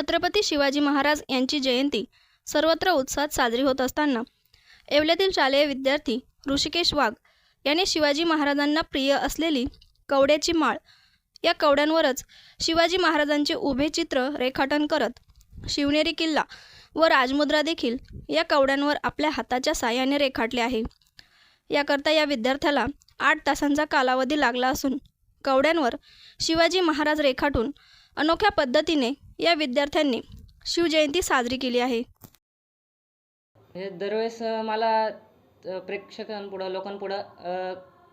छत्रपती शिवाजी महाराज यांची जयंती सर्वत्र उत्साहात साजरी होत असताना येवल्यातील शालेय विद्यार्थी ऋषिकेश वाघ याने शिवाजी महाराजांना प्रिय असलेली कवड्याची माळ या कवड्यांवरच शिवाजी महाराजांचे उभे चित्र रेखाटन करत शिवनेरी किल्ला व राजमुद्रा देखील या कवड्यांवर आपल्या हाताच्या साह्याने रेखाटले आहे. याकरता या विद्यार्थ्याला आठ तासांचा कालावधी लागला असून कवड्यांवर शिवाजी महाराज रेखाटून अनोख्या पद्धतीने या विद्यार्थ्यांनी शिवजयंती साजरी केली आहे. हे दरवेळेस मला प्रेक्षकांपुढं लोकांपुढं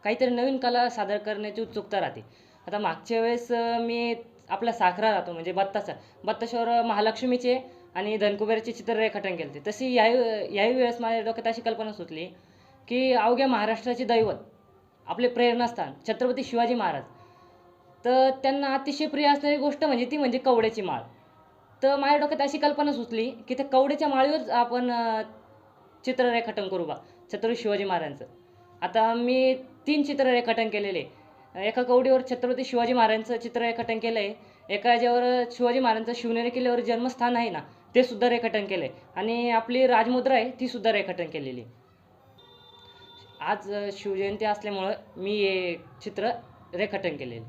काहीतरी नवीन कला सादर करण्याची उत्सुकता राहते. आता मागच्या वेळेस मी आपला साखरा राहतो म्हणजे बत्ताचा. बत्ताशावर महालक्ष्मीचे आणि धनकुबेराचे चित्र रेखाटन केले होते. तशी याही याही वेळेस माझ्या डोक्यात अशी कल्पना सुचली की अवघ्या महाराष्ट्राचे दैवत आपले प्रेरणास्थान छत्रपती शिवाजी महाराज. तर त्यांना अतिशय प्रिय असणारी गोष्ट म्हणजे ती म्हणजे कवड्याची माळ. तर माझ्या डोक्यात अशी कल्पना सुचली की त्या कवड्याच्या माळीवर आपण चित्र रेखाटन करू बा छत्रपती शिवाजी महाराजांचं. आता मी तीन चित्र रेखाटन केलेले. एका कवडीवर छत्रपती शिवाजी महाराजांचं चित्र रेखाटन केलं आहे एका याच्यावर शिवाजी महाराजांचं शिवनेरी किल्ल्यावर जन्मस्थान आहे ना ते सुद्धा रेखाटन केलं आहे आणि आपली राजमुद्रा आहे ती सुद्धा रेखाटन केलेली. आज शिवजयंती असल्यामुळं मी हे चित्र रेखाटन केलेले.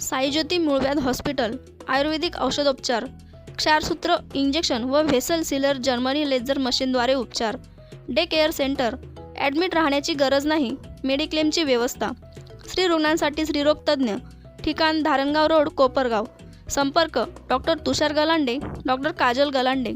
साईज्योती मूळव्याध हॉस्पिटल आयुर्वेदिक औषधोपचार. क्षारसूत्र इंजेक्शन व व्हेसल सिलर जर्मनी लेझर मशीनद्वारे उपचार. Day care centre. ॲडमिट राहण्याची गरज नाही. मेडिक्लेमची व्यवस्था. स्त्री रुग्णांसाठी स्त्रीरोगतज्ञ ठिकाण धारणगाव रोड कोपरगाव. संपर्क. डॉक्टर तुषार गलांडे. डॉक्टर काजल गलांडे.